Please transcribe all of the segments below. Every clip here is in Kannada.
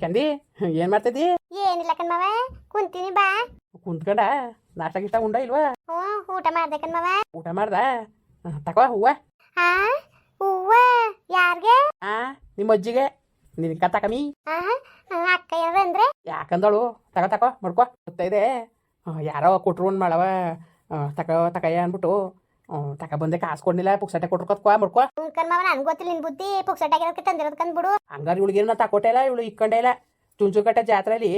ಚಂದಿ ಏನು ಮಾಡ್ತಿದ್ದಿ? ಏನಿಲ್ಲ ಕಣ್ಮವ ಕುಂತೀನಿ ಬಾ. ಕುಂತ್ಕಂಡ ನಾಷ್ಟ ಗಿಷ್ಟ ಉಂಡ ಇಲ್ವಾ? ಹ್ಞೂ ಊಟ ಮಾಡ್ದೆ ಕಣ್ಮವ ಊಟ ಮಾಡ್ದ? ತಕೋ ಹೂವ. ಹಾ ಹೂವ ಯಾರ್ಗೆ? ಆ ನಿಮ್ಮ ಅಜ್ಜಿಗೆ ನಿನ್ ಕತ್ತ ಕಮ್ಮಿ. ಅಕ್ಕ ಏನಂದ್ರೆ ಯಾಕಂದಳು? ತಗೋ ತಕೋ ಮಡ್ಕೋ. ಗೊತ್ತೈದೆ ಯಾರೋ ಕೊಟ್ರು ಒಂದು ಮಾಡವ. ತಕೋ ತಕಯ್ಯ ಅಂದ್ಬಿಟ್ಟು. ಹ್ಮ್, ತಕ ಬಂದೆ ಕಾಸು ಕೊಡ್ನಿಲ್ಲ ಪುಕ್ಸಟ್ಟೆ ಕೊಟ್ರು ಕತ್ಕೋ ಮಡ್ಕೋ. ನನ್ಗೆ ಗೊತ್ತಿಲ್ಲ ನಿನ್ ಬುದ್ಧಿ ಪುಕ್ಸಟ್ಟಾಗಿರೋದಕ್ಕೆ ತಂದಿರೋದು ಕಂದ್ಬಿಡು ಹಂಗಾರೆ ಇವಳಿಗೇನು ನಾ ತಕೊಟ್ಟೆ ಇಲ್ಲ ಇವಳು ಇಕ್ಕೊಂಡೇ ಇಲ್ಲ. ಚುಂಚುಕಟ್ಟೆ ಜಾತ್ರೆಲಿ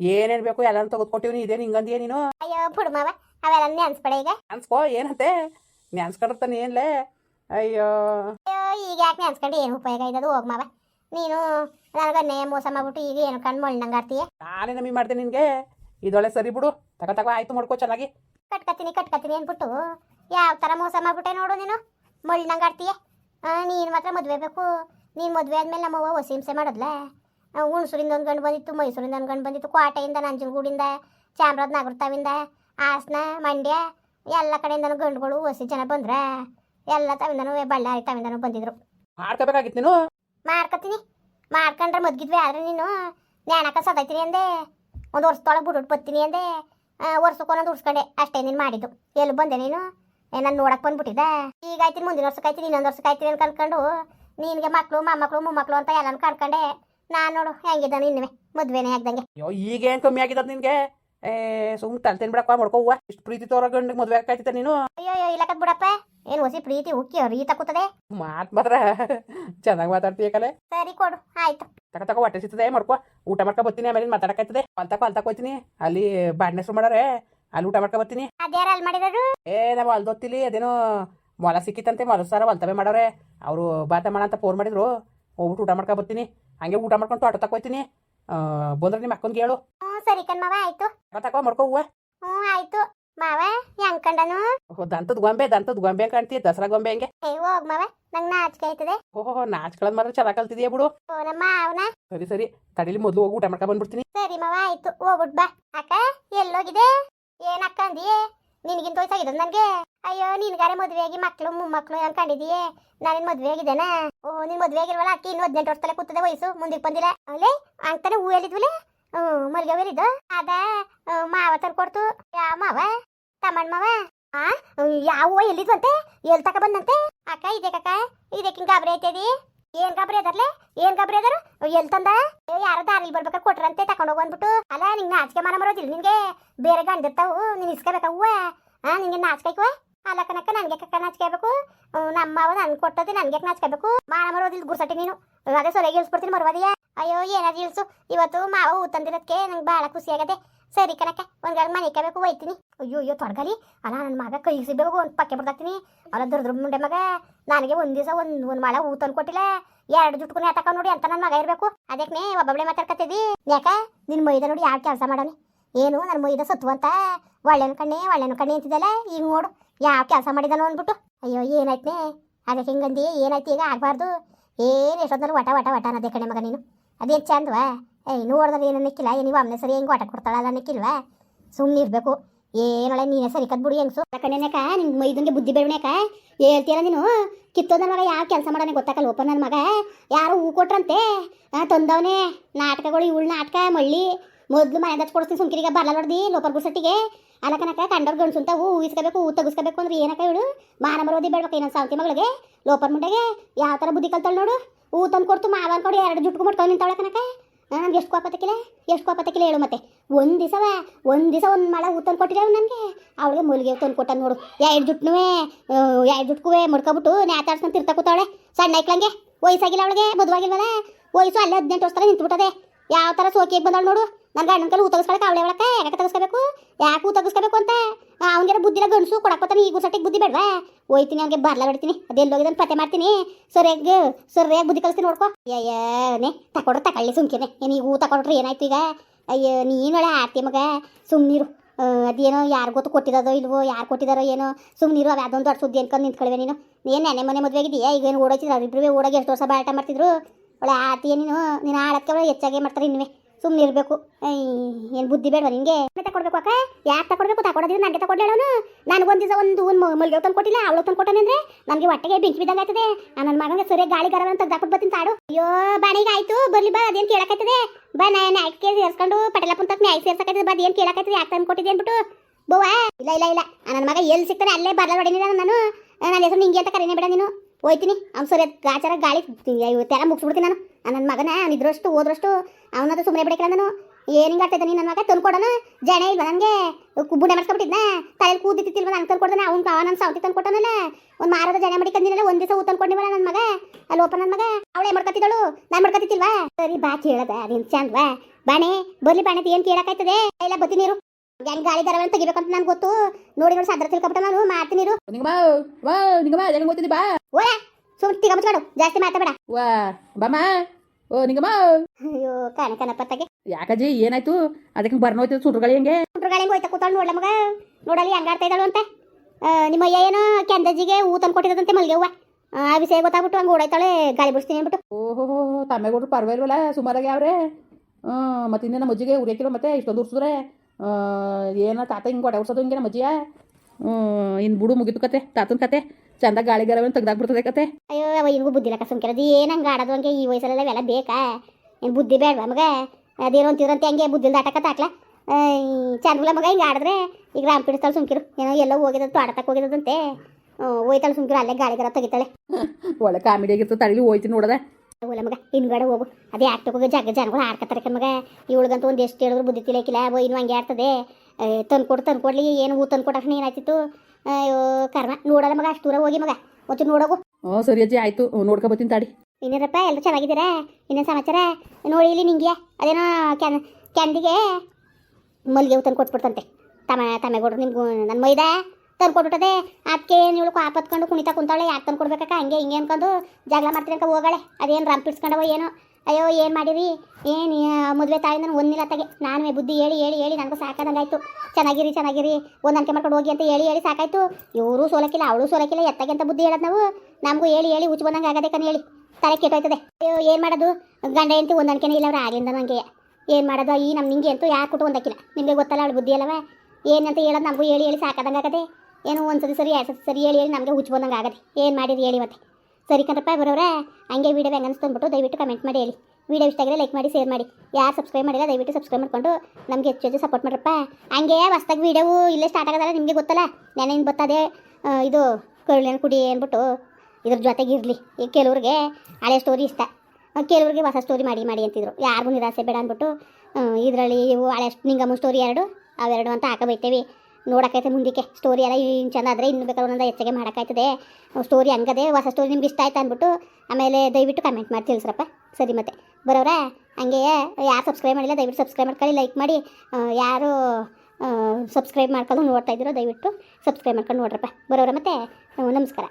ಏನೇನ್ ಬೇಕು ಎಲ್ಲಾನು ತೆಗೆದುಕೊಟ್ಟಿವ್ನಿ ಇದೇನು ಹಿಂಗಂದಿಯ ನೀನು? ಅಯ್ಯೋ ಬುಡುಮವ ಅವೆಲ್ಲ ನೆನ್ಸ್ಬೇಡ ಈಗ. ಅನ್ಸ್ಕೋ ಏನಂತೆ? ನೆನ್ಸ್ಕೊಂಡಿರ್ತಾನೆ ಏನ್ಲೇ? ಅಯ್ಯೋ. ಅಯ್ಯೋ ಈಗ ಯಾಕೆ ನೆನ್ಸ್ಕೊಂಡು ಏನು ಉಪಯೋಗ ಇದ್ದದು ಹೋಗ್ ಮಾವ. ನೀನು ನನಗನ್ನೇ ಮೋಸ ಮಾಡ್ಬಿಟ್ಟು ಈಗ ಏನು ಕಣ್ಣು ಮೊಳ್ಳಂಗೆ ಆಡ್ತೀಯ? ನಾನೇ ನಮಿ ಮಾಡ್ದೆ ನಿನಗೆ. ಇದೊಳ್ಳೆ ಸರಿ ಬಿಡು. ತಗೋ ತಗೋ ಆಯ್ತು ಮಾಡ್ಕೋ ಚೆನ್ನಾಗಿ. ಕಟ್ಕತ್ತೀನಿ ಕಟ್ಕತ್ತೀನಿ ಅಂದ್ಬಿಟ್ಟು ಯಾವ ಥರ ಮೋಸ ಮಾಡ್ಬಿಟ್ಟೆ ನೋಡು ನೀನು? ಮೊಳ್ಳಂಗೆ ಆಡ್ತೀಯ? ನೀನು ಮಾತ್ರ ಮದುವೆ ಬೇಕು. ನೀನು ಮದುವೆ ಆದ್ಮೇಲೆ ನಮ್ಮವ್ವ ಹೊಸ ಹಿಂಸೆ ಮಾಡೋದ್ಲ? ಹುಣಸೂರಿಂದ ಒಂದು ಗಂಡು ಬಂದಿತ್ತು ಮೈಸೂರಿಂದ ಒಂದು ಗಂಡು ಬಂದಿತ್ತು ಕೋಟೆಯಿಂದ ನಂಜನಗೂಡಿಂದ ಚಾಮರಾಜನಗರ ಹಾಸನ ಮಂಡ್ಯ ಎಲ್ಲ ಕಡೆಯಿಂದನೂ ಗಂಡುಗಳು ಹೊಸ ಜನ ಬಂದ್ರ ಎಲ್ಲ ತವಿಂದನೂ ಬಳ್ಳಾರಿ ತಾವಿಂದನು ಬಂದಿದ್ರು. ಮಾಡ್ಕೋಬೇಕಾಗಿತ್ತು ನೀನು? ಮಾಡ್ಕೊತೀನಿ. ಮಾಡ್ಕೊಂಡ್ರೆ ಮದ್ಗಿದ್ವಿ ಆದ್ರೆ ನೀನು ನ್ಯಾಣಕ ಸದಾಯ್ತೀನಿ ಅಂದೆ. ಒಂದು ವರ್ಷದೊಳಗೆ ಬಿಟ್ಬಿಟ್ಟು ಬರ್ತೀನಿ ಅಂದೆ. ವರ್ಷಕ್ಕೊಂದೊಂದು ಉಡ್ಸ್ಕೊಂಡೆ ಅಷ್ಟೇ ನೀನು ಮಾಡಿದ್ದು. ಎಲ್ಲಿ ಬಂದೆ ನೀನು? ನಾನು ನೋಡಕ್ ಬಂದ್ಬಿಟ್ಟಿದ್ದೆ. ಈಗ ಆಯ್ತೀನಿ ಮುಂದಿನ ವರ್ಷಕ್ಕೆ ಆಯ್ತೀನಿ ಇನ್ನೊಂದು ವರ್ಷಕ್ಕೆ ಆಯ್ತೀನಿ ಅಂತ ಅನ್ಕೊಂಡು ನಿನಗೆ ಮಕ್ಕಳು ಮೊಮ್ಮಕ್ಕಳು ಮೊಮ್ಮಕ್ಕಳು ಅಂತ ಎಲ್ಲ ಕಣ್ಕೊಂಡೆ. ನಾನು ನೋಡು ಹೆಂಗಿದ್ದಾನೆ ಇನ್ನುವೆ ಮದುವೆನೇ ಆಗ್ದಂಗೆ. ಅಯ್ಯೋ ಏನ್ ಕಮ್ಮಿ ಆಗಿದ್ದದ ನಿನಗೆ? ಏ ಸುಮ್ ತಲ್ತೇನೆ ಬಿಡಪ್ಪ ಮಾಡ್ಕೋ ಹೂವ. ಇಷ್ಟು ಪ್ರೀತಿ ತೋರ ಮದ್ವೆ ಮದುವೆ ಆಗ್ತಾಯ್ತಿತ್ತ ನೀನು. ಅಯ್ಯೋ ಅಯ್ಯೋ ಇಲ್ಲಕತ್ ಬಿಡಪ್ಪ. ಏನು ಹೊಸಿ ಪ್ರೀತಿ ಉಕ್ಕಿ ರೀತ ಕೂತದೆ. ಮಾತ್ ಮಾತ್ರ. ಚೆನ್ನಾಗಿ ಮಾತಾಡ್ತೀಯ ಕಲೆ. ಸರಿ ಕೊಡು ಆಯ್ತು. ತಕ ತಕ ಹೊಟ್ಟೆ ಸಿಗ್ತದೆ ಮಾಡ್ಕೋ. ಊಟ ಮಾಡ್ಕೊ ಬರ್ತೀನಿ ಆಮೇಲೆ ಮಾತಾಡಕ್ಕಾಯ್ತದೆ ಅಲ್ತಕ ಅಲ್ತಕ ಹೋಗ್ತೀನಿ ಅಲ್ಲಿ ಬಾಡ್ನೆಸ್ ಮಾಡಾರೆ. ಅಲ್ಲಿ ಊಟ ಮಾಡ್ಕೊ ಬರ್ತೀನಿ. ಅದ್ಯಾರು ಅಲ್ಲಿ ಮಾಡಿರೋದು? ಏ ನಾವು ಹೊಲ್ದೊತ್ತಿಲಿ ಅದೇನೋ ಮೊಲ ಸಿಕ್ಕಿತ್ತಂತೆ ಮೊಲ ಸಾರ ಹೊಲ್ತವೆ ಮಾಡವ್ರೆ ಅವರು ಬಾತ ಮಾಡ ಅಂತ ಫೋನ್ ಮಾಡಿದ್ರು. ಹೋಗ್ಬಿಟ್ಟು ಊಟ ಮಾಡ್ಕೊ ಬರ್ತೀನಿ. ಹಂಗೆ ಊಟ ಮಾಡ್ಕೊಂಡು ತೋಟ ತಕೋಯ್ತೀನಿ ಬಂದ್ರೆ ನಿಮ್ಮ ಅಕ್ಕನಿಗೆ ಹೇಳು. ಹ್ಞೂ ಸರಿ ಕಣ್ಮವ ಆಯ್ತು. ತಕ ಮಾಡ್ಕೋ ಹೂವ. ಹ್ಞೂ ಆಯ್ತು. ಮಾವ ಹೆಂಗ್ ಕಂಡನು? ದಂತದ ಗೊಂಬೆ ದಂತದ ಗೊಂಬೆ ಕಾಣ್ತೀಯ ದಸರಾ ಗೊಂಬೆ ಹಂಗೆ. ಹೋಗ್ ಮಾವ ನಂಗ್ ನಾಚಿಕೆ ಆಯ್ತದೆ. ಓಹೋ ನಾಚ್ಕೊಳ್ಳೋದು ಮಾತ್ರ ಚೆನ್ನಾಗಿ ಕಲ್ತಿದ್ಯಾ ಬಿಡು. ನಮ್ಮ ಅವನ ಸರಿ ಸರಿ. ತಡೀಲಿ ಮೊದಲು ಹೋಗಿ ಊಟ ಮಾಡ್ಕೊಂಡ್ ಬಂದ್ಬಿಡ್ತೀನಿ. ಸರಿ ಮಾವ ಆಯ್ತು. ಹೋಗ್ಬಿಟ್ ಬಾ. ಅಕ್ಕ ಎಲ್ಲೋಗಿದೆ ಏನ್ ಅಕ್ಕ ಅಂದಿಯೇ? ನಿನಗಿಂತ ನನ್ಗೆ ನನಗೆ? ಅಯ್ಯೋ, ನಿನ್ಗಾರೆ ಮದುವೆ ಆಗಿ ಮಕ್ಳು, ಮೊಮ್ಮಕ್ಳು ಅನ್ಕೊಂಡಿದೀಯೇ ನಾನಿನ್ ಮದುವೆ ಆಗಿದ್ದೇನೆ ಓ, ನಿನ್ ಮದುವೆ ಆಗಿಲ್ವಲ್ಲ ಅಕ್ಕಿ ಇನ್ನು ಹದಿನೆಂಟು ವರ್ಷದಲ್ಲೇ ಕೂತದೆ ವಯಸ್ಸು ಮುಂದಕ್ಕೆ ಬಂದಿಲ್ಲ. ಅಲ್ಲೇ ಅಂತಾನೆ ಹೂ ಹೇಳಿದ್ವಲೆ ಹ್ಞೂ, ಮಲ್ಗೆ ಹೇಳಿದ್ದು ಅದ ಮಾವ ತಂದು ಕೊಡ್ತು. ಯಾವ ಮಾವ? ತಮ್ಮಣ್ಣ ಮಾವ? ಆ ಯಾವ ಎಲ್ಲಿದ್ವಂತೆ? ಎಲ್ಲಿ ತಕ ಬಂದಂತೆ? ಅಕ್ಕ ಇದೆ ಕಕ್ಕ ಇದಕ್ಕಿಂಗ ಗಾಬರಿ ಐತದಿ ಏನ್ ಗಾಬರಿ ಅದರ್ಲೆ? ಏನ್ ಗಾಬರಿ ಅದರ? ಎಲ್ ತಂದ? ಯಾರ ದಾರಿಲಿ ಬರ್ಬೇಕಾದ್ರೆ ಕೊಟ್ರಂತೆ, ತಕೊಂಡು ಹೋಗ್ ಅಂದ್ಬಿಟ್ಟು. ಅಲ್ಲ, ನಿಂಗೆ ನಾಚಿಕೆ ಮನ ಬರೋದಿಲ್ಲ ನಿನ್ಗೆ? ಬೇರೆ ಗಂಡಿರ್ತಾವು ನೀನ್ ಇಸ್ಕೋಬೇಕಾವ ಹಾ ನಿಂಗೆ ನಾಚಿಕೆ ಅಲ್ಲ ಕನಕ ನನ್ಗೆ ಕಕ್ಕ ನಾಚಿಕೆ ಆಗ್ಬೇಕು? ನಮ್ಮ ಮಾವ ನನ್ ಕೊಟ್ಟದೆ ನನ್ಗೆ ನಾಚ್ಕೋಬೇಕು ಮಾನ ಮರೋದಿಲ್ಲ ಗುರ್ಸಟ್ಟಿ ನೀನು. ಅದೇ ಸೊಲೆಗೆ ಇಳಿಸ್ಬಿಡ್ತೀನಿ ಮರವಾದಿಯಾ. ಅಯ್ಯೋ, ಏನಾದ್ರು ಇಳಿಸು. ಇವತ್ತು ಮಾವ ಹೂ ತಂದಿರೋದಕ್ಕೆ ನಂಗೆ ಭಾಳ ಖುಷಿ ಆಗದೆ. ಸರಿ ಕನಕ ಗಾಡಿ ಮನೆ ಕಬೇಕು ಹೋಯ್ತೀನಿ ಅಯ್ಯೋ ಅಯ್ಯೋ, ತೊಡಗಲಿ. ಅಲ್ಲ ನನ್ನ ಮಗ ಕೈ ಸಿಗಬೇಕು, ಒಂದು ಪಕ್ಕೆ ಬಿಡ್ತಾಕ್ತೀನಿ ಅಲ್ಲ ದುರ್ದ್ರ ಮುಂಡೆ ಮಗ, ನನಗೆ ಒಂದು ದಿವಸ ಒಂದು ಒಂದು ಮಳೆ ಹೂ ತಂದು ಕೊಟ್ಟಿಲ್ಲ. ಎರಡು ಜುಟ್ಕು ನೇತಾಕ ನೋಡಿ, ಅಂತ ನನ್ನ ಮಗ ಇರಬೇಕು. ಅದಕ್ಕೆ ಒಬ್ಬಳೆ ಮಾತಾಡ್ಕತ್ತಿದ್ದಿ ಯಾಕ? ನಿನ್ ಮೈದ ನೋಡಿ ಯಾವ ಕೆಲಸ ಮಾಡೋಣ ಏನು ನನ್ನ ಮೈದ ಸುತ್ತುವಂತ ಅಂತ? ಒಳ್ಳೆನ ಕಣ್ಣೆ ಒಳ್ಳೆನ ಕಣ್ಣೆ ಅಂತಿದ್ದಲ್ಲ? ಈಗ ನೋಡು, ಯಾವ ಕೆಲಸ ಮಾಡಿದಾನು ಅಂದ್ಬಿಟ್ಟು. ಅಯ್ಯೋ, ಏನಾಯ್ತನೆ? ಅದಕ್ಕೆ ಹಿಂಗಂದಿ, ಏನಾಯ್ತು ಈಗ ಆಗಬಾರ್ದು? ಏನು ಎಷ್ಟೊತ್ತಲ್ಲಿ ವಟ ವಟ ವಟ ಅನ್ನೋದೇ ಕಣೆ ಮಗ ನೀನು. ಅದೇನು ಚಂದವಾ? ಏಯ್ ನೋಡಿದ್ರೆ ಏನು ನಿಕ್ಕಿಲ್ಲ. ಏನಿವ ಅಮ್ಮನೆ ಸರಿ ಹೆಂಗೆ ಆಟ ಕೊಡ್ತಾಳಲ್ಲ ನಿಕ್ಕಿಲ್ವಾ? ಸುಮ್ಮನೆ ಇರಬೇಕು. ಏನೊಳೆ ನೀನೇ ಸರಿ ಕದ್ಬಿಡಿ ಹೆಂಗ್ಸು. ಕಣ್ಣೆನಕ ನಿಂಗೆ ಮೈದಂಗೆ ಬುದ್ಧಿ ಬೇಡಣಕ ಹೇಳ್ತೀರ ನೀನು? ಕಿತ್ತೋದ ಮಗ ಯಾವ ಕೆಲಸ ಮಾಡೋಣ ಗೊತ್ತಾಕಲ್ಲ ಒಪ್ಪ ನನ್ನ ಮಗ. ಯಾರು ಹೂ ಕೊಟ್ರಂತೆ? ತಂದವನೇ, ನಾಟಕಗಳು, ಇವಳು ನಾಟಕ, ಮಳ್ಳಿ. ಮೊದಲು ಮನೆ ದಚ್ಚ ಕೊಡಿಸ್ತೀನಿ, ಸುಮ್ಕಿರಿಗೆ ಬರಲ್ಲ ನೋಡ್ದಿ, ಲೋಪರ್ ಗುಡ್ಸಟ್ಟಿಗೆ. ಅಲಕನಕ ಕಂಡವ್ರು ಗಣಸುಂತ ಹೂ ಇಸ್ಕೋಬೇಕು ಹೂ ತಗಿಸ್ಕೋಬೇಕು ಅಂದ್ರೆ ಏನಕ್ಕ ಇವಳು? ಮಾನ ಬರೋದಿ ಬೇಡಬೇಕು ಇನ್ನೊಂದು ಸಾವಂತಿ ಮಗಳಿಗೆ. ಲೋಪರ್ ಮುಂಡೆಗೆ ಯಾವ ಥರ ಬುದ್ಧಿ ಕಲ್ತಾಳೆ ನೋಡು? ಹೂ ತಂದು ಕೊಡ್ತು ಮಾವನ್ ಕೊಡಿ ಎರಡು ಜುಟ್ಕು ನಿಂತವಳ ಕನಕ ನನ್ಗೆ ಎಷ್ಟು ಕೋಪತ್ತಕ್ಕಿಲ್ಲ ಎಷ್ಟು ಕೋಪತ್ತಕ್ಕಿಲ್ಲ ಹೇಳು ಮತ್ತೆ. ಒಂದು ದಿವಸವ, ಒಂದು ದಿವಸ ಒಂದು ಮಳೆ ಹೂ ತಂದು ಕೊಟ್ಟಿಲ್ಲ ನನಗೆ. ಅವಳಿಗೆ ಮೂಲಿಗೆ ತಂದು ಕೊಟ್ಟ ನೋಡು. ಎರಡು ಜುಟ್ನೂ ಎರಡು ಜುಟ್ಕುವೆ ಮುಡ್ಕೊಬಿಟ್ಟು ನ್ಯಾತಾಡ್ಸ್ಕೊಂಡು ತಿರ್ತಾ ಕೂತಾವಳೆ. ಸಣ್ಣ ಐಕ್ಲಂಗೆ ವಯಸ್ಸಾಗಿಲ್ಲ ಅವಳಿಗೆ, ಮದುವಾಗಿಲ್ವಲ್ಲ? ವಯಸ್ಸು ಅಲ್ಲೇ ಹದಿನೆಂಟು ವರ್ಷ ನಿಂತ್ಬಿಟ್ಟದೆ. ಯಾವ ಥರ ಸೋಕಿಗೆ ಬಂದಳು ನೋಡು. ನನ್ನ ಗಂಡನ ಕೆಲವು ತಗಸ್ಕೊಳಕ್ಕೆ ಅವಳೆ ಒಳಕ್ಕೆ ಯಾಕೆ ತಗಸ್ಕೋಬೇಕು ಯಾಕೆ ತಗಸ್ಕೋಬೇಕು ಅಂತ? ಅವನಿಗೆ ಬುದ್ಧಿನ ಗಣಸು ಕೊಡಕ್ಕೋತಾನೆ ಈಗ ಸಟ್ಟಿಗೆ ಬುದ್ಧಿ ಬೇಡವಾ? ಹೋಯ್ತೀನಿ, ಅವ್ನಿಗೆ ಬರ್ಲ ಬಿಡ್ತೀನಿ, ಅದೆಲ್ಲಿ ಹೋಗಿದ್ದಾನೆ ಪತ್ತೆ ಮಾಡ್ತೀನಿ. ಸರಿಯಾಗಿ ಸರಿಯಾಗಿ ಬುದ್ಧಿ ಕಲಿಸ್ತೀನಿ ನೋಡ್ಕೊ. ಅಯ್ಯನೇ ತಕೊಡ್ರೆ ತಕೊಳ್ಳಿ ಸುಮ್ಕಿನೆ. ಏನು ಈಗ ಹೂ ತಕೊಂಡ್ರೆ ಏನಾಯ್ತು ಈಗ? ಅಯ್ಯೋ ನೀನೊಳೆ ಆರ್ತಿ ಮಗ. ಸುಮ್ಮನಿರು ಅದೇನೋ ಯಾರು ಗೊತ್ತು ಕೊಟ್ಟಿರೋದೋ ಇಲ್ವೋ, ಯಾರು ಕೊಟ್ಟಿದಾರೋ ಏನೋ ಸುಮ್ಮನಿರು ಅದು ಅದೊಂದು ದೊಡ್ಡ ಸುದ್ದಿ ಅನ್ಕೊಂಡು ನಿಂತ್ಕೊಳ್ವೆ ನೀನು. ನೀನು ನೆನೆ ಮನೆ ಮದುವೆ ಆಗಿದೆಯಾ ಈಗ ಏನು ಓಡೋಚಿದ್ರು ಅವ್ರಿಬ್ರು ಓಡೋಗಿ ಎಷ್ಟು ವರ್ಷ ಬಾಟ ಮಾಡ್ತಿದ್ರು? ಒಳ್ಳೆ ಆತಿ ನೀನು? ನೀನು ಆಡೋಕ್ಕೆ ಹೆಚ್ಚಾಗೇ ಮಾಡ್ತಾರೆ ಇನ್ನುವೆ ಸುಮ್ಮನೆ ಇರಬೇಕು. ಏನು ಬುದ್ಧಿ ಬೇಡ ನಿಂಗೆ? ತಗೊಡ್ಬೇಕು ಅಕ್ಕ? ಯಾಕೆ ತಗೊಡ್ಬೇಕು ತಗೊಡೋದಿಲ್ಲ ನನಗೆ ತಗೊಳ್ಳೋನು ನನಗೊಂದು ದಿವಸ ಒಂದು ಒಂದು ಮಲ್ಗೆ ತಂದು ಕೊಟ್ಟಿಲ್ಲ, ಅವಳು ತಂದು ಕೊಟ್ಟಾನೆ ಅಂದರೆ ನನಗೆ ಹೊಟ್ಟೆಗೆ ಬೆಂಕಿ ಬಿದ್ದಂಗೆ ಆಗ್ತದೆ ನನ್ನ ಮಗನಿಗೆ ಸರಿಯಾಗಿ ಗಾಳಿ ಗರವ ಅಂತ ತೆಗ್ದಾಕ್ಬಿಟ್ಟು ಬರ್ತೀನಿ ತಾಡು ಅಯ್ಯೋ, ಬಾಣಿಗೆ ಆಯಿತು, ಬರ್ಲಿ ಬಾ, ಅದೇನು ಕೇಳಕ್ಕಾಯ್ತದೆ? ಬಾ ನಾನು ಆಯ್ಕೆ ಸೇರ್ಸ್ಕೊಂಡು ಪಟೇಲ ತಕ್ಕ ನ್ಯಾಯ ಸೇರ್ಸಕ್ಕೆ ಬಾ, ಅದೇನು ಕೇಳಕ್ಕಾಯ್ತದೆ, ಯಾಕೆ ತಂದು ಕೊಟ್ಟಿದ್ದೆ ಅಂದ್ಬಿಟ್ಟು ಬೋವಾ? ಇಲ್ಲ ಇಲ್ಲ ಇಲ್ಲ. ನನ್ನ ಮಗ ಎಲ್ಲಿ ಸಿಗ್ತಾನೆ ಅಲ್ಲೇ ಬರ್ಲ ಹೊಡಿನಿಲ್ಲ ನಾನು ನನ್ನ ಹೆಸರು ನಿಂಗೆ ಅಂತ ಕರೀನೇ ಬೇಡ ನೀನು. ಹೋಯ್ತೀನಿ. ಸರಿ ಗಾಚಾರ ಗಾಳಿ ತೆರ ಮುಗಿಸ್ಬಿಡ್ತೀನಿ ನಾನು. ನನ್ನ ಮಗನ ಇದ್ರಷ್ಟು ಹೋದ್ರಷ್ಟು ಅವನದು ಸುಮ್ಮನೆ ಬಿಡಕ್ಕಿಲ್ಲ ನಾನು. ಏನು ಹಿಂಗೆ ಆಗ್ತೈತೆ ನನ್ನ ಮಗ? ತಂದು ಕೊಡೋಣ ಜನ ಇಲ್ವ ನನಗೆ? ಬುಡೆ ಮಾಡ್ಕೊಬಿಟ್ಟಿದ್ನ ತಲೆಯಲ್ಲಿ ಕೂದಿತ್ತಿಲ್ವ ನಾನು ತಂದು ಕೊಡ್ತಾನೆ ಅವ್ನು ಕಾವ ನನ್ನ ಸೌತಿ ತಂದು ಕೊಟ್ಟನಲ್ಲ ಒಂದು ಮಾರದ ಜನ ಮಾಡಿ ಕಂದಿನಲ್ಲ ಒಂದು ದಿವಸ ಊ ತಂದು ಕೊಟ್ಟಿವಲ್ಲ ನನ್ನ ಮಗ? ಅಲ್ಲಿ ಓಪನ್ ನನ್ನ ಮಗ? ಅವಳೇ ಮಾಡ್ಕೊತಿದ್ದಳು. ನಾನು ಮಾಡ್ಕೊತಿತ್ತಿಲ್ವಾ ಸರಿ, ಬಾ ಕೇಳದ, ಅದೇನು ಚಂದ್ವಾ? ಬಾಣೆ, ಬರ್ಲಿ ಬಾಣೆ ಏನು ಕೇಳಕ್ಕಾಯ್ತದೆ? ಇಲ್ಲ, ಬತ್ತಿ ನೀರು. ಹೆಂಗ್ ಗಾಳಿ ದರವನ್ನು ತೆಗಿಬೇಕಂತ ನನ್ಗೆ ಗೊತ್ತು. ನೋಡಿ ನೋಡಿ ಸದ್ರ ತಿಳ್ಕೊಬಿಟ್ಟ ನಾನು. ಮಾಡ್ತೀನಿ ನೀರು ನಿಂಗಮ್ಮ ವಾ ನಿಂಗಮ್ಮ ಹೆಂಗೆ ಗೊತ್ತಿದ್ದಿ ಬಾ. ಓಲಾ ಸುಮ್ಮನೆ ತಿಗ ಮುಚ್ಚಾಡು ಜಾಸ್ತಿ ಮಾತಾಡ ವಾ ಬಮ್ಮ. ಓ ನಿಂಗಮ್ಮ ಅಯ್ಯೋ ಕಾಣ ಪತ್ತಾಗೆ ಯಾಕಜ್ಜಿ ಏನಾಯ್ತು? ಅದಕ್ಕೆ ಬರ್ನೋಯ್ತು ಸುಟ್ರುಗಳು ಹೆಂಗೆ? ಗಾಳಿ ಹೋಯ್ತಾ? ಕೂತಾಳು ನೋಡ್ಲ ಮಗ. ನೋಡಲಿ ಹೆಂಗಾಡ್ತಾ ಇದ್ದಾಳು ಅಂತ. ನಿಮ್ಮ ಅಯ್ಯ ಏನೋ ಕೆಂದಜ್ಜಿಗೆ ಹೂ ತಂದು ಕೊಟ್ಟಿದಂತೆ ಮಲ್ಗೆ ಹೂವ. ಆ ವಿಷಯ ಗೊತ್ತಾಗ್ಬಿಟ್ಟು ಹಂಗೆ ಓಡಾಯ್ತಾಳೆ. ಗಾಳಿ ಬಿಡಿಸ್ತೀನಿ ಅಂದ್ಬಿಟ್ಟು. ಓಹೋ ತಮ್ಮೆಗೊಡ್ರು ಪರವಾಗಿಲ್ವಲ್ಲ ಸುಮಾರಾಗಿ ಅವ್ರೆ. ಹ್ಞೂ ಮತ್ತೆ ಇನ್ನೇನು ಮಜ್ಜಿಗೆ ಉರಿಯಕ್ಕಿಲ್ಲ ಮತ್ತೆ? ಇಷ್ಟೊಂದು ಉರ್ಸಿದ್ರೆ ಏನೋ ತಾತ ಹಿಂಗೆ ಕೊಡೆ ಉರ್ಸೋದು ಹಿಂಗೆ ಮಜ್ಜಿಯ? ಬುಡು ಇನ್ನು ಬಿಡು ಮುಗಿತು ಕತೆ ತಾತನ ಕತೆ. ಚಂದ ಗಾಳಿ ಗರವನ್ನ ತೆಗ್ದಾಕ್ಬಿಡ್ತದೆ ಕತೆ? ಅಯ್ಯೋ ಅವ ಹಿಂಗೂ ಬುದ್ಧಿ ಲೆಕ್ಕ ಸುಮ್ಕಿರೋದು ಏನು ಹಂಗೆ ಆಡೋದು ಹಂಗೆ ಈ ವಯಸ್ಸಲ್ಲೆಲ್ಲ ಎಲ್ಲ ಬೇಕಾ? ಏನು ಬುದ್ಧಿ ಬೇಡ ಮಗ? ಅದೇನೋ ಅಂತಿದ್ರಂತೆ ಹಂಗೆ ಬುದ್ಧಿಲ್ ದಾಟಕ ತಾಕ್ಲ. ಚಂದ್ರಲ್ಲ ಮಗ ಹಿಂಗೆ ಆಡಿದ್ರೆ ಈಗ ರಾಮ್ ಪಿಡಿಸ್ತಾಳೆ ಸುಮ್ಕಿರು. ಏನೋ ಎಲ್ಲೋ ಹೋಗಿದ್ದು ಆಡತಕ್ಕೆ ಹೋಗಿದಂತೆ ಹೋಯ್ತಾಳೆ ಸುಮ್ಕಿರು ಅಲ್ಲೇ ಗಾಳಿ ಗರ ತೆಗಿತಾಳೆ. ಒಳ್ಳೆ ಕಾಮಿಡಿ ಆಗಿರ್ತದೆ ತಳಿ ಹೋಯ್ತು ನೋಡದೆ. ಹೋಗಲ್ಲ ಮಗ ಹಿಂದ್ಗಡೆ ಹೋಗು. ಅದೇ ಹೋಗಿ ಜಗ ಜನಗಳು ಆಡ್ಕತ್ತಾರೆ ಕಣ್ ಮಗ. ಇವಳಿಗಂತೂ ಒಂದು ಎಷ್ಟು ಹೇಳಿದ್ರು ಬುದ್ಧಿ ತಿಳಕಿಲ್ಲ ಬೋ ಇನ್ನು ಹಂಗೆ ಆಡ್ತದೆ. ತಂದ್ಕೊಡು ತಂದ್ಕೊಡ್ಲಿ ಏನು ಹೂ ತಂದ್ಕೊಡಕ್ಕೆ ಏನಾಯ್ತಿತ್ತು? ಅಯ್ಯೋ ಕರ್ಮ ನೋಡಲ್ಲ ಮಗ ಅಷ್ಟು ದೂರ ಹೋಗಿ ಮಗ. ಒಂಚೂರು ನೋಡೋಗು. ಹ್ಞೂ ಸರಿ ಅಜ್ಜಿ ಆಯಿತು. ನೋಡ್ಕೊ ಬತ್ತಿನ ತಾಡಿ. ಇನ್ನೇನಪ್ಪ ಎಲ್ಲರೂ ಚೆನ್ನಾಗಿದ್ದೀರಾ? ಇನ್ನೇನು ಸಮಾಚಾರ? ನೋಡಿ ಇಲ್ಲಿ ನಿಂಗೆ ಅದೇನೋ ಕ್ಯಾನ್ ಕ್ಯಾಂಡಿಗೆ ಮಲ್ಲಿಗೆ ಹೂ ತಂದು ಕೊಟ್ಬಿಡ್ತಂತೆ. ತಮ ಕೊಡ್ರಿ ನಿಮ್ಗೆ ನನ್ನ ಮೈದ? ತಂದು ಕೊಟ್ಬಿಟ್ಟದೆ ಅದಕ್ಕೆ ಏನು ಕಾಪ್ ಹತ್ಕೊಂಡು ಕುಣಿತಾ ಕುಂತಾಳೆ. ಯಾಕೆ ತಂದು ಕೊಡ್ಬೇಕಕ್ಕ ಹಂಗೆ ಹಿಂಗೆ ಅನ್ಕೊಂಡು ಜಗಳ ಮಾಡ್ತೀನಿ ಅಂತ ಹೋಗಾಳೆ. ಅದೇನು ರಂಪಿಡ್ಸ್ಕೊಂಡವ ಏನು. ಅಯ್ಯೋ, ಏನು ಮಾಡಿರಿ? ಏನು ಮದುವೆ ತಾಯಿ ನಾನು ಒಂದಿಲ್ಲ ತಗೆ. ನಾನು ಬುದ್ಧಿ ಹೇಳಿ ಹೇಳಿ ಹೇಳಿ ನನಗೂ ಸಾಕಾದಂಗಾಯ್ತು ಚೆನ್ನಾಗಿರಿ ಚೆನ್ನಾಗಿರಿ. ಒಂದು ಅಂಕೆ ಮಾಡ್ಕೊಂಡು ಹೋಗಿ ಅಂತ ಹೇಳಿ ಹೇಳಿ ಸಾಕಾಯ್ತು. ಇವರು ಸೋಲಕ್ಕಿಲ್ಲ, ಅವಳು ಸೋಲಕ್ಕಿಲ್ಲ. ಎತ್ತಗೆ ಅಂತ ಬುದ್ಧಿ ಹೇಳೋದು ನಾವು. ನಮಗೂ ಹೇಳಿ ಹೇಳಿ ಉಚ್ಚು ಬಂದಂಗೆ ಆಗದೆ ಹೇಳಿ. ತಲೆ ಕೆಟ್ಟೋಯ್ತದೆ ಅಯ್ಯೋ, ಏನು ಮಾಡೋದು? ಗಂಡ ಹೆಂಡತಿ ಒಂದನ್ಕೆನೇ ಇಲ್ಲ ಅವ್ರು ಆಗ್ಲಿಂದ ನನಗೆ ಏನು ಮಾಡೋದು? ಈ ನಮ್ಮ ನಿಂಗೆ ಅಂತೂ ಯಾಕೆ ಕೊಟ್ಟು ಒಂದಕ್ಕಿಲ್ಲ ನಿಮಗೆ ಗೊತ್ತಲ್ಲ, ಅವಳು ಬುದ್ಧಿ ಅಲ್ಲವ? ಏನಂತ ಹೇಳೋದು ನಮಗೂ ಹೇಳಿ ಹೇಳಿ ಸಾಕಾದಂಗೆ ಆಗದೆ. ಏನು ಒಂದು ಸರಿ, ಎರಡು ಸರಿ ಹೇಳಿ ಹೇಳಿ ನಮಗೆ ಹುಚ್ಚು ಬಂದಂಗೆ ಆಗದೆ. ಏನು ಮಾಡಿರಿ ಹೇಳಿ ಮತ್ತೆ. ಸರಿ ಕಣಪ್ಪ ಬರೋರೆ ಹಂಗೆ ವೀಡಿಯೋ ಹೆಂಗೆ ಅನಿಸ್ತು ಅಂದ್ಬಿಟ್ಟು ದಯವಿಟ್ಟು ಕಮೆಂಟ್ ಮಾಡಿ ಹೇಳಿ. ವೀಡಿಯೋ ಇಷ್ಟ ಆಗಿದ್ರೆ ಲೈಕ್ ಮಾಡಿ ಶೇರ್ ಮಾಡಿ. ಯಾರು ಸಬ್ಸ್ಕ್ರೈಬ್ ಮಾಡಿಲ್ಲ, ದಯವಿಟ್ಟು ಸಬ್ಸ್ಕ್ರೈಬ್ ಮಾಡ್ಕೊಂಡು ನಮಗೆ ಹೆಚ್ಚು ಹೆಚ್ಚು ಸಪೋರ್ಟ್ ಮಾಡ್ರಪ್ಪ. ಹಂಗೆ ಹೊಸ್ದಾಗಿ ವೀಡಿಯೋ ಇಲ್ಲೇ ಸ್ಟಾರ್ಟ್ ಆಗೋದಲ್ಲ ನಿಮಗೆ ಗೊತ್ತಲ್ಲ? ನೆನೆಯಿಂದ ಬರ್ತದೆ ಇದು ಕರುಳಿನ ಕುಡಿ ಅಂದ್ಬಿಟ್ಟು ಇದ್ರ ಜೊತೆಗೆ ಇರಲಿ. ಈಗ ಕೆಲವ್ರಿಗೆ ಹಳೆ ಸ್ಟೋರಿ ಇಷ್ಟ. ಕೆಲವ್ರಿಗೆ ಹೊಸ ಸ್ಟೋರಿ ಮಾಡಿ ಮಾಡಿ ಅಂತಿದ್ರು. ಯಾರಿಗೂ ನಿರಾಸೆ ಬೇಡ ಅಂದ್ಬಿಟ್ಟು ಇದರಲ್ಲಿ ಇವು ಹಳೆ ನಿಂಗಮ್ಮ ಸ್ಟೋರಿ ಎರಡು, ಅವೆರಡು ಅಂತ ಹಾಕಬೈತೇವಿ. ನೋಡೋಕೈತೆ ಮುಂದಕ್ಕೆ. ಸ್ಟೋರಿ ಎಲ್ಲ ಇನ್ನು ಚೆಂದ ಆದರೆ ಇನ್ನು ಬೇಕಾದ್ರೆ ಒಂದೊಂದು ಹೆಚ್ಚಿಗೆ ಮಾಡೋಕ್ಕಾಯ್ತದೆ. ಸ್ಟೋರಿ ಹಂಗದೆ, ಹೊಸ ಸ್ಟೋರಿ ನಿಮ್ಗೆ ಇಷ್ಟ ಆಯ್ತು ಅಂದ್ಬಿಟ್ಟು ಆಮೇಲೆ ದಯವಿಟ್ಟು ಕಮೆಂಟ್ ಮಾಡಿ ತಿಳಿಸ್ರಪ್ಪ. ಸರಿ ಮತ್ತೆ. ಬರೋರಾ ಹಂಗೆ ಯಾರು ಸಬ್ಸ್ಕ್ರೈಬ್ ಮಾಡಿಲ್ಲ, ದಯವಿಟ್ಟು ಸಬ್ಸ್ಕ್ರೈಬ್ ಮಾಡ್ಕೊಳ್ಳಿ ಲೈಕ್ ಮಾಡಿ. ಯಾರು ಸಬ್ಸ್ಕ್ರೈಬ್ ಮಾಡ್ಕೊಂಡು ನೋಡ್ತಾ ಇದ್ದೀರೋ ದಯವಿಟ್ಟು ಸಬ್ಸ್ಕ್ರೈಬ್ ಮಾಡ್ಕೊಂಡು ನೋಡ್ರಪ್ಪ. ಬರೋರ ಮತ್ತೆ, ನಮಸ್ಕಾರ.